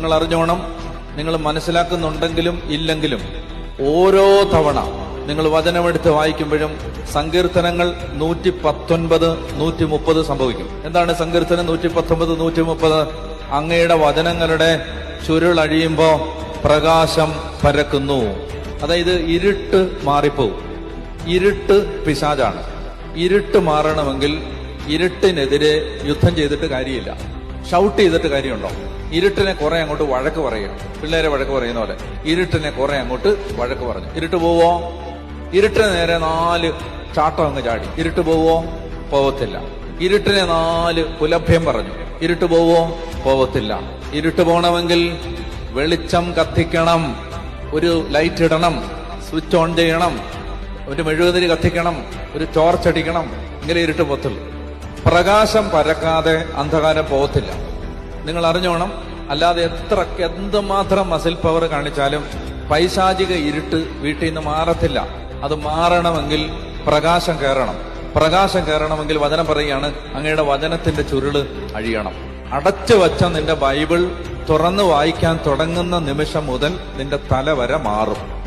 നിങ്ങൾ അറിഞ്ഞോണം നിങ്ങൾ മനസ്സിലാക്കുന്നുണ്ടെങ്കിലും ഇല്ലെങ്കിലും ഓരോ തവണ നിങ്ങൾ വചനമെടുത്ത് വായിക്കുമ്പോഴും സങ്കീർത്തനങ്ങൾ നൂറ്റി പത്തൊൻപത് നൂറ്റി മുപ്പത് സംഭവിക്കും. എന്താണ് സങ്കീർത്തനം നൂറ്റി പത്തൊമ്പത് നൂറ്റി മുപ്പത് അങ്ങയുടെ വചനങ്ങളുടെ ചുരുളഴിയുമ്പോ പ്രകാശം പരക്കുന്നു. അതായത് ഇരുട്ട് മാറിപ്പോവും. ഇരുട്ട് പിശാചാണ്. ഇരുട്ട് മാറണമെങ്കിൽ ഇരുട്ടിനെതിരെ യുദ്ധം ചെയ്തിട്ട് കാര്യമില്ല. ഷൗട്ട് ചെയ്തിട്ട് കാര്യമുണ്ടോ? ഇരുട്ടിനെ കുറെ അങ്ങോട്ട് വഴക്ക് പറയും. പിള്ളേരെ വഴക്ക് പറയുന്ന പോലെ ഇരുട്ടിനെ കുറെ അങ്ങോട്ട് വഴക്ക് പറഞ്ഞു. ഇരുട്ട് പോവോ? ഇരുട്ടിന് നേരെ നാല് ചാട്ടം അങ്ങ് ചാടി. ഇരുട്ട് പോവോ? പോവത്തില്ല. ഇരുട്ടിനെ നാല് കുലഭ്യം പറഞ്ഞു. ഇരുട്ട് പോവോ? പോവത്തില്ല. ഇരുട്ട് പോകണമെങ്കിൽ വെളിച്ചം കത്തിക്കണം. ഒരു ലൈറ്റ് ഇടണം. സ്വിച്ച് ഓൺ ചെയ്യണം. ഒരു മെഴുകുതിരി കത്തിക്കണം. ഒരു ടോർച്ച് അടിക്കണം. ഇങ്ങനെ ഇരുട്ട് പോത്തുള്ളൂ പ്രകാശം പരക്കാതെ അന്ധകാരം പോകത്തില്ല. നിങ്ങൾ അറിഞ്ഞോണം അല്ലാതെ എത്ര എന്തുമാത്രം മസിൽ പവർ കാണിച്ചാലും പൈശാചിക ഇരുട്ട് വീട്ടിൽ നിന്ന് മാറത്തില്ല. അത് മാറണമെങ്കിൽ പ്രകാശം കയറണം. പ്രകാശം കയറണമെങ്കിൽ വചനം പറയുകയാണ് അങ്ങയുടെ വചനത്തിന്റെ ചുരുൾ അഴിയണം. അടച്ചു വച്ച നിന്റെ ബൈബിൾ തുറന്നു വായിക്കാൻ തുടങ്ങുന്ന നിമിഷം മുതൽ നിന്റെ തല വരെ മാറും.